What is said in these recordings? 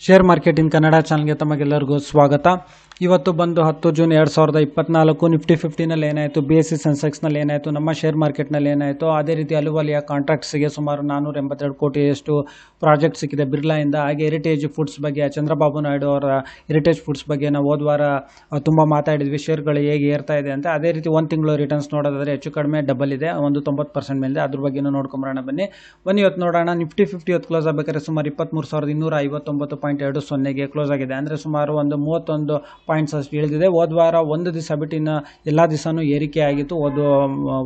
Share market in Kannada ಚಾನಲ್ಗೆ ತಮಗೆಲ್ಲರಿಗೂ ಸ್ವಾಗತ. ಇವತ್ತು ಬಂದು ಹತ್ತು ಜೂನ್ ಎರಡು ಸಾವಿರದ ಇಪ್ಪತ್ನಾಲ್ಕು ನಿಫ್ಟಿ ಫಿಫ್ಟಿನಲ್ಲಿ ಏನಾಯಿತು? ಬಿ ಎಸ್ ಸಿ ಸೆನ್ಸೆಕ್ಸ್ನಲ್ಲಿ ಏನಾಯಿತು? ನಮ್ಮ ಶೇರ್ ಮಾರ್ಕೆಟ್ನಲ್ಲಿ ಏನಾಯಿತು? ಅದೇ ರೀತಿ ಅಲುವಲಿಯ ಕಾಂಟ್ರಾಕ್ಟ್ಸ್ಗೆ ಸುಮಾರು ನಾನ್ನೂರ ಎಂಬತ್ತೆರಡು ಕೋಟಿಯಷ್ಟು ಪ್ರಾಜೆಕ್ಟ್ ಸಿಕ್ಕಿದೆ ಬಿರ್ಲಾಯಿಂದ. ಹಾಗೆ ಹೆರಿಟೇಜ್ ಫುಡ್ಸ್ ಬಗ್ಗೆ ಚಂದ್ರಬಾಬು ನಾಯ್ಡು ಅವರ ಹೆರಿಟೇಜ್ ಫುಡ್ಸ್ ಬಗ್ಗೆ ನಾವು ಹೋದ ವಾರ ತುಂಬ ಮಾತಾಡಿದ್ವಿ. ಶೇರ್ಗಳು ಹೇಗೆ ಏರ್ತಾ ಇದೆ ಅಂತ. ಅದೇ ರೀತಿ ಒಂದು ತಿಂಗಳು ರಿಟರ್ನ್ಸ್ ನೋಡೋದಾದರೆ ಹೆಚ್ಚು ಕಡಿಮೆ ಡಬಲ್ ಇದೆ. ಒಂದು ತೊಂಬತ್ತು ಪರ್ಸೆಂಟ್ ಮೇಲೆ ಅದ್ರ ಬಗ್ಗೆನೂ ನೋಡ್ಕೊಂಬರೋಣ ಬನ್ನಿ. ಬನ್ನಿ, ಇವತ್ತು ನೋಡೋಣ. ನಿಫ್ಟಿ ಫಿಫ್ಟಿ ಇವತ್ತು ಕ್ಲೋಸ್ ಆಗಬೇಕಾದ್ರೆ ಸುಮಾರು ಇಪ್ಪತ್ತ್ಮೂರು ಸಾವಿರದ ಇನ್ನೂರ ಐವತ್ತೊಂಬತ್ತು ಪಾಯಿಂಟ್ ಎರಡು ಸೊನ್ನೆಗೆ ಕ್ಲೋಸ್ ಆಗಿದೆ. ಅಂದರೆ ಸುಮಾರು ಒಂದು ಮೂವತ್ತೊಂದು ಪಾಯಿಂಟ್ಸ್ ಅಷ್ಟು ಇಳಿದಿದೆ ಹೋದ ವಾರ ಒಂದು ದಿವಸ ಬಿಟ್ಟಿನ ಎಲ್ಲ ದಿವಸನೂ ಏರಿಕೆ ಆಗಿತ್ತು. ಹೋದ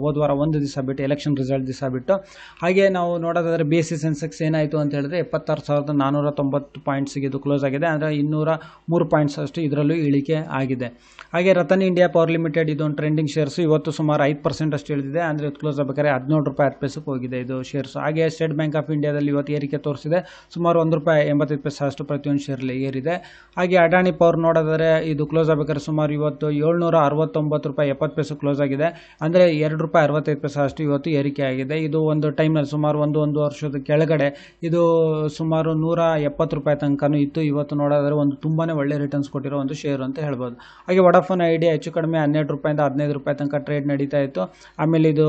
ಹೋದ ವಾರ ಒಂದು ದಿವಸ ಬಿಟ್ಟು ಎಲೆಕ್ಷನ್ ರಿಸಲ್ಟ್ ದಿವಸ ಬಿಟ್ಟು. ಹಾಗೆ ನಾವು ನೋಡೋದಾದರೆ ಬಿ ಎಸ್ ಸಿ ಸೆನ್ಸೆಕ್ಸ್ ಏನಾಯಿತು ಅಂತ ಹೇಳಿದ್ರೆ ಎಪ್ಪತ್ತಾರು ಸಾವಿರದ ನಾನ್ನೂರ ತೊಂಬತ್ತು ಪಾಯಿಂಟ್ಸ್ಗೆ ಇದು ಕ್ಲೋಸ್ ಆಗಿದೆ. ಅಂದರೆ ಇನ್ನೂರ ಮೂರು ಪಾಯಿಂಟ್ಸ್ ಅಷ್ಟು ಇದರಲ್ಲೂ ಇಳಿಕೆ ಆಗಿದೆ. ಹಾಗೆ ರತನ್ ಇಂಡಿಯಾ ಪವರ್ ಲಿಮಿಟೆಡ್ ಇದೊಂದು ಟ್ರೆಂಡಿಂಗ್ ಶೇರ್ಸ್ ಇವತ್ತು ಸುಮಾರು ಐದು ಪರ್ಸೆಂಟ್ ಅಷ್ಟು ಇಳಿದಿದೆ. ಅಂದರೆ ಇದು ಕ್ಲೋಸ್ ಆಗಬೇಕಾದ್ರೆ ಹದಿನೇಳು ರೂಪಾಯಿ ಹತ್ತು ಪೈಸಕ್ಕೆ ಹೋಗಿದೆ ಇದು ಶೇರ್ಸ್ ಹಾಗೆ ಸ್ಟೇಟ್ ಬ್ಯಾಂಕ್ ಆಫ್ ಇಂಡಿಯಾದಲ್ಲಿ ಇವತ್ತು ಏರಿಕೆ ತೋರಿಸಿದೆ. ಸುಮಾರು ಒಂದು ರೂಪಾಯಿ ಎಂಬತ್ತೈದು ಪೈಸೆ ಅಷ್ಟು ಪ್ರತಿಯೊಂದು ಶೇರ್ಲಿ ಏರಿದೆ. ಹಾಗೆ ಅಡಾನಿ ಪವರ್ ನೋಡೋದಾದ್ರೆ ಇದು ಕ್ಲೋಸ್ ಆಗಬೇಕಾದ್ರೆ ಸುಮಾರು ಇವತ್ತು ಏಳ್ನೂರ ಅರವತ್ತೊಂಬತ್ತು ರೂಪಾಯಿ ಎಪ್ಪತ್ತು ಪೈಸೆ ಕ್ಲೋಸ್ ಆಗಿದೆ. ಅಂದರೆ ಎರಡು ರೂಪಾಯಿ ಅರವತ್ತೈದು ಪೈಸೆ ಅಷ್ಟು ಇವತ್ತು ಏರಿಕೆ ಆಗಿದೆ. ಇದು ಒಂದು ಟೈಮ್ನಲ್ಲಿ ಸುಮಾರು ಒಂದು ಒಂದು ವರ್ಷದ ಕೆಳಗಡೆ ಇದು ಸುಮಾರು ನೂರ ಎಪ್ಪತ್ತು ರೂಪಾಯಿ ತನಕನೂ ಇತ್ತು. ಇವತ್ತು ನೋಡೋದಾದ್ರೆ ಒಂದು ತುಂಬಾ ಒಳ್ಳೆ ರಿಟರ್ನ್ಸ್ ಕೊಟ್ಟಿರೋ ಒಂದು ಶೇರು ಅಂತ ಹೇಳ್ಬೋದು. ಹಾಗೆ ವಡಾಫೋನ್ ಐಡಿಯಾ ಹೆಚ್ಚು ಕಡಿಮೆ ಹನ್ನೆರಡು ರೂಪಾಯಿಂದ ಹದಿನೈದು ರೂಪಾಯಿ ತನಕ ಟ್ರೇಡ್ ನಡೀತಾ ಇತ್ತು. ಆಮೇಲೆ ಇದು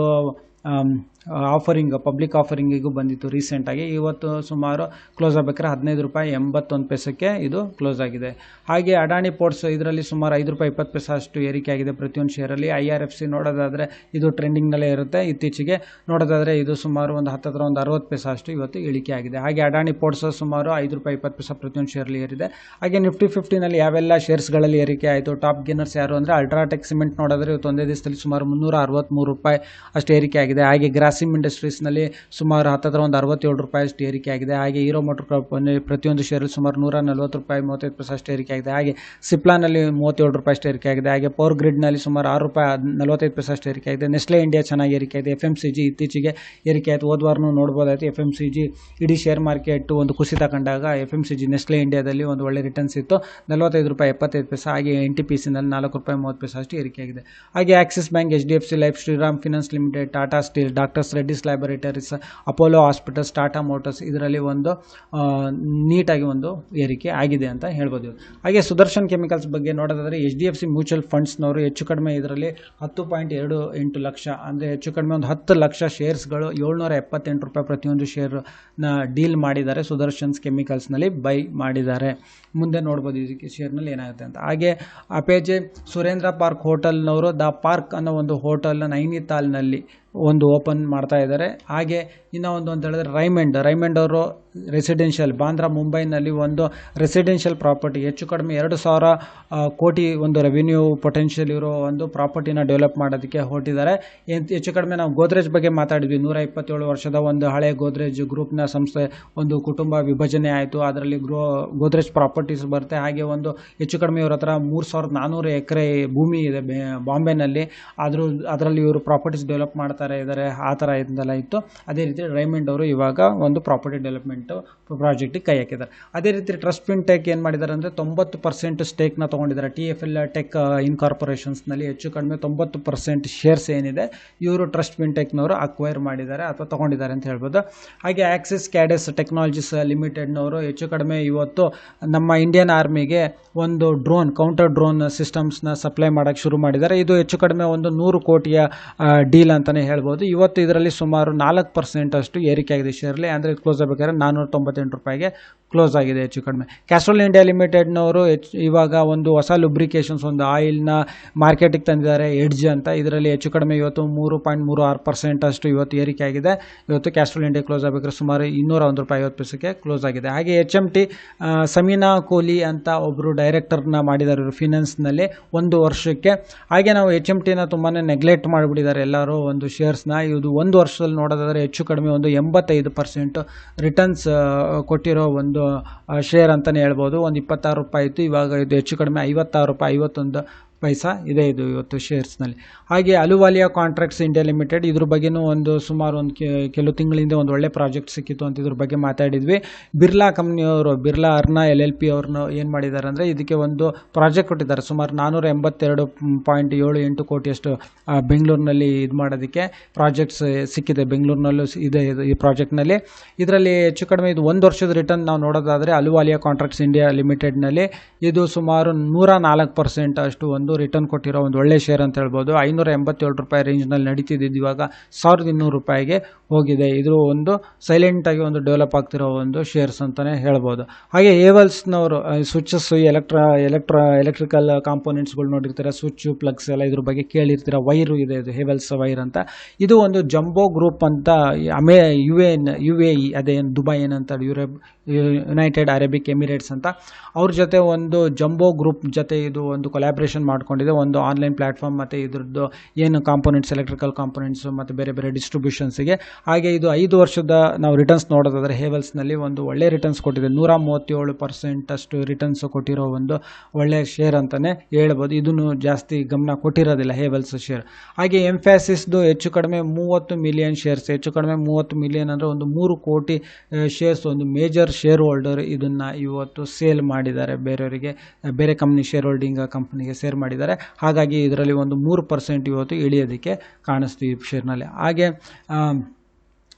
ಆಫರಿಂಗ್ ಪಬ್ಲಿಕ್ ಆಫರಿಂಗಿಗೂ ಬಂದಿತ್ತು ರೀಸೆಂಟಾಗಿ ಇವತ್ತು ಸುಮಾರು ಕ್ಲೋಸ್ ಆಗಬೇಕಾದ್ರೆ ಹದಿನೈದು ರೂಪಾಯಿ ಎಂಬತ್ತೊಂದು ಪೈಸಕ್ಕೆ ಇದು ಕ್ಲೋಸ್ ಆಗಿದೆ. ಹಾಗೆ ಅಡಾನಿ ಪೋರ್ಟ್ಸ್ ಇದರಲ್ಲಿ ಸುಮಾರು ಐದು ರೂಪಾಯಿ ಇಪ್ಪತ್ತು ಪೈಸೆ ಅಷ್ಟು ಏರಿಕೆ ಆಗಿದೆ ಪ್ರತಿಯೊಂದು ಶೇರಲ್ಲಿ ಐ ಆರ್ ಎಫ್ ಸಿ ನೋಡೋದಾದರೆ ಇದು ಟ್ರೆಂಡಿಂಗ್ನಲ್ಲೇ ಇರುತ್ತೆ. ಇತ್ತೀಚೆಗೆ ನೋಡೋದಾದರೆ ಇದು ಸುಮಾರು ಒಂದು ಹತ್ತತ್ರ ಒಂದು ಅರವತ್ತು ಪೈಸೆ ಅಷ್ಟು ಇವತ್ತು ಇಳಿಕೆ ಆಗಿದೆ. ಹಾಗೆ ಅಡಾನಿ ಪೋರ್ಟ್ಸ್ ಸುಮಾರು ಐದು ರೂಪಾಯಿ ಇಪ್ಪತ್ತು ಪೈಸೆ ಪ್ರತಿಯೊಂದು ಶೇರಲ್ಲಿ ಏರಿದೆ. ಹಾಗೆ ನಿಫ್ಟಿ ಫಿಫ್ಟಿನಲ್ಲಿ ಯಾವೆಲ್ಲ ಶೇರ್ಸ್ಗಳಲ್ಲಿ ಏರಿಕೆ ಆಯಿತು? ಟಾಪ್ ಗೇನರ್ಸ್ ಯಾರು ಅಂದರೆ ಅಲ್ಟ್ರಾಟೆಕ್ ಸಿಮೆಂಟ್ ನೋಡಿದ್ರೆ ಇವತ್ತು ಒಂದೇ ದಿವಸದಲ್ಲಿ ಸುಮಾರು ಮುನ್ನೂರ ಅರವತ್ತ್ಮೂರು ರೂಪಾಯಿ ಅಷ್ಟು ಏರಿಕೆ ಆಗಿದೆ. ಹಾಗೆ ಗ್ರಾಸಿಮ್ ಇಂಡಸ್ಟ್ರೀಸ್ನಲ್ಲಿ ಸುಮಾರು ಹತ್ತತ್ರ ಒಂದು ಅರವತ್ತೇಳು ರೂಪಾಯಿ ಅಷ್ಟು ಏರಿಕೆ ಆಗಿದೆ. ಹಾಗೆ ಹೀರೋ ಮೋಟರ್ ಕಂಪನಿ ಪ್ರತಿಯೊಂದು ಶೇರಲ್ಲಿ ಸುಮಾರು ನೂರ ನಲ್ವತ್ತು ರೂಪಾಯಿ, ಮೂವತ್ತೈದು ಪೈಸೆ ಅಷ್ಟು ಏರಿಕೆ ಆಗಿದೆ. ಹಾಗೆ ಸಿಪ್ಲಾನಲ್ಲಿ ಮೂವತ್ತೇಳು ರೂಪಾಯಿ ಅಷ್ಟು ಏರಿಕೆ ಆಗಿದೆ. ಹಾಗೆ ಪವರ್ ಗ್ರಿಡ್ನಲ್ಲಿ ಸುಮಾರು ಆರು ರೂಪಾಯಿ ನಲವತ್ತೈದು ಪೈಸೆ ಅಷ್ಟು ಏರಿಕೆ ಆಗಿದೆ. ನೆಸ್ಲೆ ಇಂಡಿಯಾ ಚೆನ್ನಾಗಿ ಏರಿಕೆ ಆಗಿದೆ. ಎಫ್ ಎಂ ಸಿ ಜಿ ಇತ್ತೀಚೆಗೆ ಏರಿಕೆ ಆಯಿತು. ಹೋದ್ವಾರನೂ ನೋಡ್ಬೋದಾಯಿತು. ಎಫ್ ಎಂ ಸಿ ಜಿ ಇಡೀ ಶೇರ್ ಮಾರ್ಕೆಟ್ ಒಂದು ಕುಸಿತ ಕಂಡಾಗ F M C G Nestle ಇಂಡಿಯಾದಲ್ಲಿ ಒಂದು ಒಳ್ಳೆ ರಿಟರ್ನ್ಸ್ ಇತ್ತು. ನಲವತ್ತೈದು ರೂಪಾಯಿ ಎಪ್ಪತ್ತೈದು ಪೈಸೆ, ಹಾಗೆ ಎನ್ ಟಿ ಪಿ ಸಿನಲ್ಲಿ ನಾಲ್ಕು ರೂಪಾಯಿ ಮೂವತ್ತು ಪೈಸೆ ಅಷ್ಟು ಏರಿಕೆ ಆಗಿದೆ. ಹಾಗೆ Axis bank, H D F C life, Shriram finance limited, Tata steel doctors Reddy's laboratories Apollo hospitals Tata motors ಇದರಲ್ಲಿ ಒಂದು ನೀಟಾಗಿ ಒಂದು ಏರಿಕೆ ಆಗಿದೆ ಅಂತ ಹೇಳ್ಬೋದು ಹಾಗೆ ಸುದರ್ಶನ್ ಕೆಮಿಕಲ್ಸ್ ಬಗ್ಗೆ ನೋಡೋದಾದರೆ H D F C mutual ಫಂಡ್ಸ್ನವರು ಹೆಚ್ಚು ಕಡಿಮೆ ಇದರಲ್ಲಿ ಹತ್ತು ಪಾಯಿಂಟ್ ಎರಡು ಎಂಟು ಲಕ್ಷ, ಅಂದರೆ ಹೆಚ್ಚು ಕಡಿಮೆ ಒಂದು ಹತ್ತು ಲಕ್ಷ ಶೇರ್ಸ್ಗಳು ಏಳ್ನೂರ ಎಪ್ಪತ್ತೆಂಟು ರೂಪಾಯಿ ಪ್ರತಿಯೊಂದು ಶೇರ್ನ ಡೀಲ್ ಮಾಡಿದ್ದಾರೆ ಸುದರ್ಶನ್ಸ್ ಕೆಮಿಕಲ್ಸ್ನಲ್ಲಿ ಬೈ ಮಾಡಿದ್ದಾರೆ. ಮುಂದೆ ನೋಡ್ಬೋದು ಇದಕ್ಕೆ ಶೇರ್ನಲ್ಲಿ ಏನಾಗುತ್ತೆ ಅಂತ. ಹಾಗೆ ಅಪೇಜೆ ಸುರೇಂದ್ರ ಪಾರ್ಕ್ ಹೋಟೆಲ್ನವರು ದ ಪಾರ್ಕ್ ಅನ್ನೋ ಒಂದು ಹೋಟೆಲ್ನ ನೈನಿತಾಲ್ನಲ್ಲಿ ಒಂದು ಓಪನ್ ಮಾಡ್ತಾ ಇದ್ದಾರೆ. ಹಾಗೆ ಇನ್ನೂ ಒಂದು ಅಂತ ಹೇಳಿದ್ರೆ ರೈಮಂಡ್ ರೈಮಂಡ್ ಅವರು ರೆಸಿಡೆನ್ಷಿಯಲ್ ಬಾಂದ್ರಾ, ಮುಂಬೈನಲ್ಲಿ ಒಂದು ರೆಸಿಡೆನ್ಷಿಯಲ್ ಪ್ರಾಪರ್ಟಿ ಹೆಚ್ಚು ಕಡಿಮೆ ಎರಡು ಸಾವಿರ ಕೋಟಿ ಒಂದು ರೆವಿನ್ಯೂ ಪೊಟೆನ್ಷಿಯಲ್ ಇರೋ ಒಂದು ಪ್ರಾಪರ್ಟಿನ ಡೆವಲಪ್ ಮಾಡೋದಕ್ಕೆ ಹೊರಟಿದ್ದಾರೆ. ಹೆಚ್ಚು ಕಡಿಮೆ ನಾವು ಗೋದ್ರೇಜ್ ಬಗ್ಗೆ ಮಾತಾಡಿದ್ವಿ. ನೂರ ಇಪ್ಪತ್ತೇಳು ವರ್ಷದ ಒಂದು ಹಳೆ ಗೋದ್ರೇಜ್ ಗ್ರೂಪ್ನ ಸಂಸ್ಥೆ, ಒಂದು ಕುಟುಂಬ ವಿಭಜನೆ ಆಯಿತು. ಅದರಲ್ಲಿ ಗ್ರೋ, ಗೋದ್ರೇಜ್ ಪ್ರಾಪರ್ಟೀಸ್ ಬರುತ್ತೆ. ಹಾಗೆ ಒಂದು ಹೆಚ್ಚು ಕಡಿಮೆ ಇವ್ರ ಹತ್ರ ಮೂರು ಸಾವಿರದ ನಾನ್ನೂರು ಎಕರೆ ಭೂಮಿ ಇದೆ ಬಾಂಬೆನಲ್ಲಿ. ಆದರೂ, ಅದರಲ್ಲಿ ಇವರು ಪ್ರಾಪರ್ಟೀಸ್ ಡೆವಲಪ್ ಮಾಡ್ತಾರೆ ಇದ್ದಾರೆ ಆ ಥರ ಇದೆಲ್ಲ ಇತ್ತು. ಅದೇ ರೀತಿ ರೈಮಂಡ್ ಅವರು ಇವಾಗ ಒಂದು ಪ್ರಾಪರ್ಟಿ ಡೆವಲಪ್ಮೆಂಟ್ ಪ್ರಾಜೆಕ್ಟಿಗೆ ಕೈ ಹಾಕಿದ್ದಾರೆ. ಅದೇ ರೀತಿ ಟ್ರಸ್ಟ್ ಫಿನ್ಟೆಕ್ ಏನು ಮಾಡಿದ್ದಾರೆ ಅಂದರೆ ತೊಂಬತ್ತು ಪರ್ಸೆಂಟ್ ಸ್ಟೇಕ್ನ ತೊಗೊಂಡಿದ್ದಾರೆ. ಟಿ ಎಫ್ ಎಲ್ ಟೆಕ್ ಇನ್ಕಾರ್ಪೊರೇಷನ್ಸ್ನಲ್ಲಿ ಹೆಚ್ಚು ಕಡಿಮೆ ತೊಂಬತ್ತು ಪರ್ಸೆಂಟ್ ಶೇರ್ಸ್ ಏನಿದೆ, ಇವರು ಟ್ರಸ್ಟ್ ಫಿನ್ಟೆಕ್ನವರು ಅಕ್ವೈರ್ ಮಾಡಿದ್ದಾರೆ ಅಥವಾ ತೊಗೊಂಡಿದ್ದಾರೆ ಅಂತ ಹೇಳ್ಬೋದು. ಹಾಗೆ ಆಕ್ಸಿಸ್ ಕ್ಯಾಡೆಸ್ ಟೆಕ್ನಾಲಜೀಸ್ ಲಿಮಿಟೆಡ್ನವರು ಹೆಚ್ಚು ಕಡಿಮೆ ಇವತ್ತು ನಮ್ಮ ಇಂಡಿಯನ್ ಆರ್ಮಿಗೆ ಒಂದು ಡ್ರೋನ್ ಕೌಂಟರ್ ಡ್ರೋನ್ ಸಿಸ್ಟಮ್ಸ್ನ ಸಪ್ಲೈ ಮಾಡೋಕ್ಕೆ ಶುರು ಮಾಡಿದ್ದಾರೆ. ಇದು ಹೆಚ್ಚು ಕಡಿಮೆ ಒಂದು ನೂರು ಕೋಟಿಯ ಡೀಲ್ ಅಂತಲೇ ಹೇಳ್ಬೋದು. ಇವತ್ತು ಇದರಲ್ಲಿ ಸುಮಾರು ನಾಲ್ಕು ಪರ್ಸೆಂಟ್ ಅಷ್ಟು ಏರಿಕೆ ಆಗಿದೆ ಶೇರ್ಲಿ ಅಂದರೆ ಕ್ಲೋಸ್ ಆಗಬೇಕಾದ್ರೆ ನಾನ್ನೂರ ತೊಂಬತ್ತೆಂಟು ರೂಪಾಯಿಗೆ ಕ್ಲೋಸ್ ಆಗಿದೆ ಹೆಚ್ಚು ಕಡಿಮೆ. ಕ್ಯಾಸ್ಟ್ರೋಲ್ ಇಂಡಿಯಾ ಲಿಮಿಟೆಡ್ನವರು ಹೆಚ್ಚು ಇವಾಗ ಒಂದು ಹೊಸ ಲುಬ್ರಿಕೇಶನ್ಸ್ ಒಂದು ಆಯಿಲ್ನ ಮಾರ್ಕೆಟಿಗೆ ತಂದಿದ್ದಾರೆ ಎಡ್ಜ್ ಅಂತ. ಇದರಲ್ಲಿ ಹೆಚ್ಚು ಕಡಿಮೆ ಇವತ್ತು ಮೂರು ಪಾಯಿಂಟ್ ಮೂರು ಆರು ಪರ್ಸೆಂಟ್ ಅಷ್ಟು ಇವತ್ತು ಏರಿಕೆ ಆಗಿದೆ. ಇವತ್ತು ಕ್ಯಾಸ್ಟ್ರೋಲ್ ಇಂಡಿಯಾ ಕ್ಲೋಸ್ ಆಗಬೇಕಾದ್ರೆ ಸುಮಾರು ಇನ್ನೂರ ಒಂದು ರೂಪಾಯಿ ಐವತ್ತು ಪೈಸಕ್ಕೆ ಕ್ಲೋಸ್ ಆಗಿದೆ. ಹಾಗೆ H M T Sameena Koli ಅಂತ ಒಬ್ಬರು ಡೈರೆಕ್ಟರ್ನ ಮಾಡಿದ್ದಾರೆ ಇವರು ಫಿನಾನ್ಸ್ನಲ್ಲಿ ಒಂದು ವರ್ಷಕ್ಕೆ. ಹಾಗೆ ನಾವು ಎಚ್ ಎಂ ಟಿನ ತುಂಬಾ ನೆಗ್ಲೆಕ್ಟ್ ಮಾಡಿಬಿಟ್ಟಿದ್ದಾರೆ ಎಲ್ಲರೂ ಒಂದು ಶೇರ್ಸ್ನ ಇದು ಒಂದು ವರ್ಷದಲ್ಲಿ ನೋಡೋದಾದರೆ ಹೆಚ್ಚು ಕಡಿಮೆ ಒಂದು ಎಂಬತ್ತೈದು ಪರ್ಸೆಂಟ್ ರಿಟರ್ನ್ಸ್ ಕೊಟ್ಟಿರೋ ಒಂದು ಶೇರ್ ಅಂತಲೇ ಹೇಳ್ಬೋದು. ಒಂದು ಇಪ್ಪತ್ತಾರು ರೂಪಾಯಿ ಇತ್ತು. ಇವಾಗ ಇದು ಹೆಚ್ಚು ಕಡಿಮೆ ಐವತ್ತಾರು ರೂಪಾಯಿ ಐವತ್ತೊಂದು ಪೈಸಾ ಇದೆ ಇದು ಇವತ್ತು ಶೇರ್ಸ್ನಲ್ಲಿ ಹಾಗೆ ಅಲುವಾಲಿಯಾ ಕಾಂಟ್ರಾಕ್ಟ್ಸ್ ಇಂಡಿಯಾ ಲಿಮಿಟೆಡ್ ಇದ್ರ ಬಗ್ಗೆನೂ ಒಂದು ಸುಮಾರು ಒಂದು ಕೆಲವು ತಿಂಗಳಿಂದ ಒಂದು ಒಳ್ಳೆ ಪ್ರಾಜೆಕ್ಟ್ ಸಿಕ್ಕಿತ್ತು ಅಂತ ಇದ್ರ ಬಗ್ಗೆ ಮಾತಾಡಿದ್ವಿ. Birla ಕಂಪ್ನಿಯವರು Birla Arna L L P ಅವ್ರನ್ನ ಏನು ಮಾಡಿದ್ದಾರೆ ಅಂದರೆ ಇದಕ್ಕೆ ಒಂದು ಪ್ರಾಜೆಕ್ಟ್ ಕೊಟ್ಟಿದ್ದಾರೆ. ಸುಮಾರು ನಾನ್ನೂರ ಎಂಬತ್ತೆರಡು ಪಾಯಿಂಟ್ ಏಳು ಎಂಟು ಕೋಟಿಯಷ್ಟು ಬೆಂಗಳೂರಿನಲ್ಲಿ ಇದು ಮಾಡೋದಕ್ಕೆ ಪ್ರಾಜೆಕ್ಟ್ಸ್ ಸಿಕ್ಕಿದೆ. ಬೆಂಗಳೂರಿನಲ್ಲೂ ಇದೆ ಇದು ಈ ಪ್ರಾಜೆಕ್ಟ್ನಲ್ಲಿ ಇದರಲ್ಲಿ ಹೆಚ್ಚು ಕಡಿಮೆ ಇದು ಒಂದು ವರ್ಷದ ರಿಟರ್ನ್ ನಾವು ನೋಡೋದಾದರೆ ಅಲುವಾಲಿಯಾ ಕಾಂಟ್ರಾಕ್ಟ್ಸ್ ಇಂಡಿಯಾ ಲಿಮಿಟೆಡ್ನಲ್ಲಿ ಇದು ಸುಮಾರು ನೂರ ನಾಲ್ಕು ಪರ್ಸೆಂಟ್ ಅಷ್ಟು ಒಂದು ರಿಟರ್ನ್ ಕೊಟ್ಟಿರೋ ಒಂದು ಒಳ್ಳೆ ಶೇರ್ ಅಂತ ಹೇಳ್ಬೋದು. ಐನೂರ ಎಂಬತ್ತೇಳು ರೂಪಾಯಿ ರೇಂಜ್ನಲ್ಲಿ ನಡೀತಿದ್ದು ಇವಾಗ ಸಾವಿರದ ಇನ್ನೂರು ರೂಪಾಯಿಗೆ ಹೋಗಿದೆ. ಇದು ಒಂದು ಸೈಲೆಂಟಾಗಿ ಒಂದು ಡೆವಲಪ್ ಆಗ್ತಿರೋ ಒಂದು ಶೇರ್ಸ್ ಅಂತಲೇ ಹೇಳ್ಬೋದು. ಹಾಗೆ ಏವಲ್ಸ್ನವರು ಸ್ವಿಚಸ್ ಎಲೆಕ್ಟ್ರಾ ಎಲೆಕ್ಟ್ರಾ ಎಲೆಕ್ಟ್ರಿಕಲ್ ಕಾಂಪೋನೆಂಟ್ಸ್ಗಳು ನೋಡಿರ್ತಾರೆ? ಸ್ವಿಚ್ಚು ಪ್ಲಗ್ಸ್ ಎಲ್ಲ ಇದ್ರ ಬಗ್ಗೆ ಕೇಳಿರ್ತೀರ? ವೈರು ಇದೆ ಇದು ಹೇವೆಲ್ಸ್ ವೈರ್ ಅಂತ. ಇದು ಒಂದು ಜಂಬೋ ಗ್ರೂಪ್ ಅಂತ ಅಮೆ U N U A E ಅದೇನು ದುಬೈ ಏನಂತ ಯುರೋಪ್ ಯುನೈಟೆಡ್ ಅರೇಬಿಕ್ ಎಮಿರೇಟ್ಸ್ ಅಂತ. ಅವ್ರ ಜೊತೆ ಒಂದು ಜಂಬೋ ಗ್ರೂಪ್ ಜೊತೆ ಇದು ಒಂದು ಕೊಲ್ಯಾಬ್ರೇಷನ್ ಮಾಡ್ಕೊಂಡಿದೆ. ಒಂದು ಆನ್ಲೈನ್ ಪ್ಲ್ಯಾಟ್ಫಾರ್ಮ್ ಮತ್ತು ಇದ್ರದ್ದು ಏನು ಕಾಂಪೋನೆಂಟ್ಸ್ ಎಲೆಕ್ಟ್ರಿಕಲ್ ಕಾಂಪೊನೆಂಟ್ಸು ಮತ್ತು ಬೇರೆ ಬೇರೆ ಡಿಸ್ಟ್ರಿಬ್ಯೂಷನ್ಸಿಗೆ ಹಾಗೆ ಇದು ಐದು ವರ್ಷದ ನಾವು ರಿಟರ್ನ್ಸ್ ನೋಡೋದಾದರೆ ಹೇವಲ್ಸ್ನಲ್ಲಿ ಒಂದು ಒಳ್ಳೆ ರಿಟರ್ನ್ಸ್ ಕೊಟ್ಟಿದೆ. ನೂರ ಮೂವತ್ತೇಳು ಪರ್ಸೆಂಟ್ ಅಷ್ಟು ರಿಟರ್ನ್ಸ್ ಕೊಟ್ಟಿರೋ ಒಂದು ಒಳ್ಳೆಯ ಶೇರ್ ಅಂತಲೇ ಹೇಳ್ಬೋದು. ಇದನ್ನು ಜಾಸ್ತಿ ಗಮನ ಕೊಟ್ಟಿರೋದಿಲ್ಲ ಹೇವಲ್ಸ್ ಶೇರ್ ಹಾಗೆ ಎಂಫ್ಯಾಸಿಸ್ದು ಹೆಚ್ಚು ಕಡಿಮೆ ಮೂವತ್ತು ಮಿಲಿಯನ್ ಶೇರ್ಸ್ ಹೆಚ್ಚು ಕಡಿಮೆ ಮೂವತ್ತು ಮಿಲಿಯನ್ ಅಂದರೆ ಒಂದು ಮೂರು ಕೋಟಿ ಶೇರ್ಸ್ ಒಂದು ಮೇಜರ್ ಶೇರ್ ಹೋಲ್ಡರ್ ಇದನ್ನು ಇವತ್ತು ಸೇಲ್ ಮಾಡಿದ್ದಾರೆ. ಬೇರೆಯವರಿಗೆ, ಬೇರೆ ಕಂಪ್ನಿ ಶೇರ್ ಹೋಲ್ಡಿಂಗ್ ಕಂಪ್ನಿಗೆ ಸೇರ್ ಮಾಡಿದ್ದಾರೆ. ಹಾಗಾಗಿ ಇದರಲ್ಲಿ ಒಂದು ಮೂರು ಪರ್ಸೆಂಟ್ ಇವತ್ತು ಇಳಿಯೋದಕ್ಕೆ ಕಾಣಿಸ್ತು ಈ ಶೇರ್ನಲ್ಲಿ ಹಾಗೆ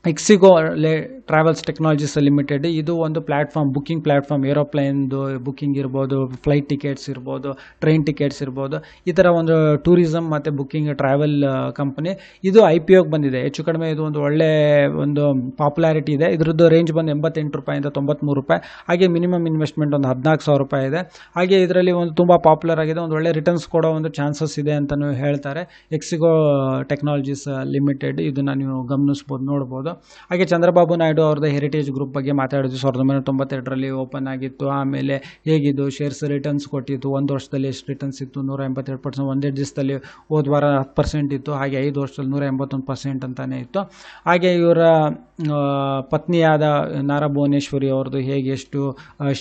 ಎಕ್ಸಿಗೋ ಲೇ ಟ್ರಾವೆಲ್ಸ್ ಟೆಕ್ನಾಲಜೀಸ್ ಲಿಮಿಟೆಡ್ ಇದು ಒಂದು ಪ್ಲ್ಯಾಟ್ಫಾರ್ಮ್ ಬುಕ್ಕಿಂಗ್ ಪ್ಲ್ಯಾಟ್ಫಾರ್ಮ್ ಏರೋಪ್ಲೇನ್ದು ಬುಕ್ಕಿಂಗ್ ಇರ್ಬೋದು ಫ್ಲೈಟ್ ಟಿಕೆಟ್ಸ್ ಇರ್ಬೋದು ಟ್ರೈನ್ ಟಿಕೆಟ್ಸ್ ಇರ್ಬೋದು, ಈ ಥರ ಒಂದು ಟೂರಿಸಮ್ ಮತ್ತು ಬುಕ್ಕಿಂಗ್ ಟ್ರಾವೆಲ್ ಕಂಪನಿ ಇದು ಐ ಪಿ ಓಗೆ ಬಂದಿದೆ. ಹೆಚ್ಚು ಕಡಿಮೆ ಇದು ಒಂದು ಒಳ್ಳೆ ಒಂದು ಪಾಪ್ಯುಲಾರಿಟಿ ಇದೆ. ಇದರದ್ದು ರೇಂಜ್ ಬಂದು ಎಂಬತ್ತೆಂಟು ರೂಪಾಯಿಂದ ತೊಂಬತ್ತ್ಮೂರು ರೂಪಾಯಿ. ಹಾಗೆ ಮಿನಿಮಮ್ ಇನ್ವೆಸ್ಟ್ಮೆಂಟ್ ಒಂದು ಹದಿನಾಲ್ಕು ಸಾವಿರ ರೂಪಾಯಿ ಇದೆ. ಹಾಗೆ ಇದರಲ್ಲಿ ಒಂದು ತುಂಬ ಪಾಪ್ಯುಲರ್ ಆಗಿದೆ. ಒಂದು ಒಳ್ಳೆ ರಿಟರ್ನ್ಸ್ ಕೊಡೋ ಒಂದು ಚಾನ್ಸಸ್ ಇದೆ ಅಂತಲೂ ಹೇಳ್ತಾರೆ. ಎಕ್ಸಿಗೋ ಟೆಕ್ನಾಲಜೀಸ್ ಲಿಮಿಟೆಡ್ ಇದನ್ನು ನೀವು ಗಮನಿಸ್ಬೋದು, ನೋಡ್ಬೋದು. ಹಾಗೆ ಚಂದ್ರಬಾಬು ನಾಯ್ಡು ಅವ್ರದ್ದು ಹೆರಿಟೇಜ್ ಗ್ರೂಪ್ ಬಗ್ಗೆ ಮಾತಾಡಿದ್ವಿ ಸಾವಿರದ ಒಂಬೈನೂರ ತೊಂಬತ್ತೆರಡರಲ್ಲಿ ಓಪನ್ ಆಗಿತ್ತು. ಆಮೇಲೆ ಹೇಗಿದ್ದು ಶೇರ್ಸ್ ರಿಟರ್ನ್ಸ್ ಕೊಟ್ಟಿತ್ತು. ಒಂದು ವರ್ಷದಲ್ಲಿ ಎಷ್ಟು ರಿಟರ್ನ್ಸ್ ಇತ್ತು? ನೂರ ಎಂಬತ್ತೆರಡು ಪರ್ಸೆಂಟ್ ಒಂದೇ ದಿವಸದಲ್ಲಿ ಹೋದ ವಾರ ಹತ್ತು ಪರ್ಸೆಂಟ್ ಇತ್ತು. ಹಾಗೆ ಐದು ವರ್ಷದಲ್ಲಿ ನೂರ ಎಂಬತ್ತೊಂದು ಪರ್ಸೆಂಟ್ ಅಂತಲೇ ಇತ್ತು. ಹಾಗೆ ಇವರ ಪತ್ನಿಯಾದ ನಾರಾ ಭುವನೇಶ್ವರಿ ಅವ್ರದ್ದು ಹೇಗೆ ಎಷ್ಟು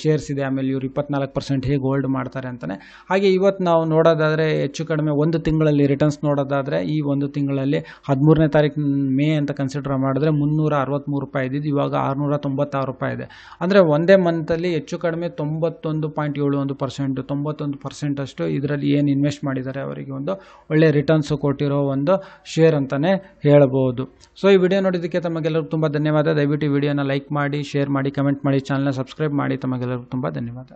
ಶೇರ್ಸ್ ಇದೆ? ಆಮೇಲೆ ಇವರು ಇಪ್ಪತ್ನಾಲ್ಕು ಪರ್ಸೆಂಟ್ ಹೇಗೆ ಹೋಲ್ಡ್ ಮಾಡ್ತಾರೆ ಅಂತಲೇ ಹಾಗೆ ಇವತ್ತು ನಾವು ನೋಡೋದಾದರೆ ಹೆಚ್ಚು ಕಡಿಮೆ ಒಂದು ತಿಂಗಳಲ್ಲಿ ರಿಟರ್ನ್ಸ್ ನೋಡೋದಾದರೆ ಈ ಒಂದು ತಿಂಗಳಲ್ಲಿ ಹದಿಮೂರನೇ ತಾರೀಕು ಮೇ ಅಂತ ಕನ್ಸಿಡರ್ ಮಾಡಿದ್ರೆ ಮುನ್ನೂರ ಅರವತ್ತ್ಮೂರು ರೂಪಾಯಿ ಇದ್ದಿದ್ದು, ಇವಾಗ ಆರುನೂರ ತೊಂಬತ್ತಾರು ರೂಪಾಯಿ ಇದೆ. ಅಂದರೆ ಒಂದೇ ಮಂತಲ್ಲಿ ಹೆಚ್ಚು ಕಡಿಮೆ ತೊಂಬತ್ತೊಂದು ಪಾಯಿಂಟ್ ಏಳು ಒಂದು ಪರ್ಸೆಂಟು ತೊಂಬತ್ತೊಂದು ಪರ್ಸೆಂಟಷ್ಟು ಇದರಲ್ಲಿ ಏನು ಇನ್ವೆಸ್ಟ್ ಮಾಡಿದ್ದಾರೆ ಅವರಿಗೆ ಒಂದು ಒಳ್ಳೆ ರಿಟರ್ನ್ಸ್ ಕೊಟ್ಟಿರೋ ಒಂದು ಶೇರ್ ಅಂತಲೇ ಹೇಳ್ಬೋದು. ಸೊ ಈ ವಿಡಿಯೋ ನೋಡಿದ್ದಕ್ಕೆ ತಮಗೆಲ್ಲರಿಗೂ ತುಂಬ ಧನ್ಯವಾದ. ದಯವಿಟ್ಟು ವಿಡಿಯೋನ ಲೈಕ್ ಮಾಡಿ ಶೇರ್ ಮಾಡಿ ಕಮೆಂಟ್ ಮಾಡಿ ಚಾನಲ್ನ ಸಬ್ಸ್ಕ್ರೈಬ್ ಮಾಡಿ. ತಮಗೆಲ್ಲರಿಗೂ ತುಂಬ ಧನ್ಯವಾದ.